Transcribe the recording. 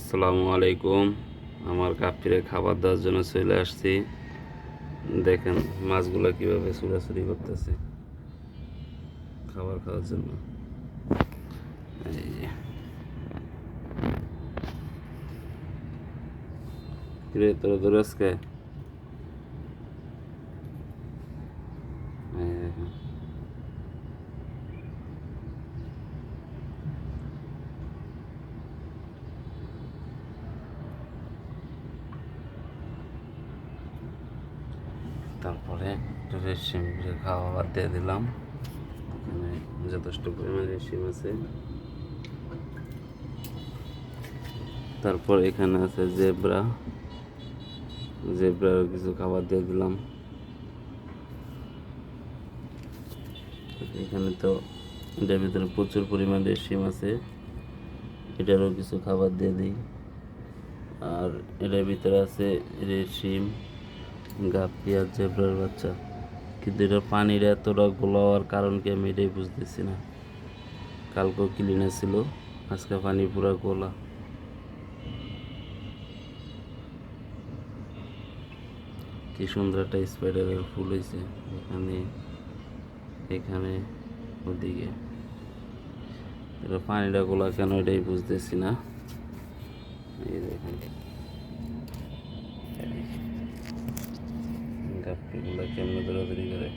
আসসালামু আলাইকুম। আমার কাপিরে খাবার দেওয়ার জন্য চলে আসছি। দেখেন মাছগুলো কীভাবে চুরাচুরি করতেছে খাবার খাওয়ার জন্য। এই যে। কিরে, তোরা দৌড়াসকে এই দেখেন। তারপরে একটা রেশিম খাওয়া দিয়ে দিলাম। এখানে যথেষ্ট পরিমাণে রেশিম আছে। তারপর এখানে আছে জেব্রা। জেব্রার কিছু খাবার দিয়ে দিলাম। এখানে তো এটার ভিতরে প্রচুর পরিমাণ রেশিম আছে। এটারও কিছু খাবার দিয়ে দিই। আর এটার ভিতরে আছে রেশিম গাপ্পি আর জেব্রার বাচ্চা। কিন্তু এটা পানির এতটা গোলা হওয়ার কারণ কি আমি এটাই বুঝতেছি না। কালকেও ক্লিনে ছিল আজকে পানি পুরা গোলা। কি সুন্দর একটা স্পাইডারের ফুল হয়েছে এখানে এখানে, ওদিকে। এটা পানিটা গোলা কেন এটাই বুঝতেছি না। এই দেখেন। গাপ্পিগুলো কেমনে করে?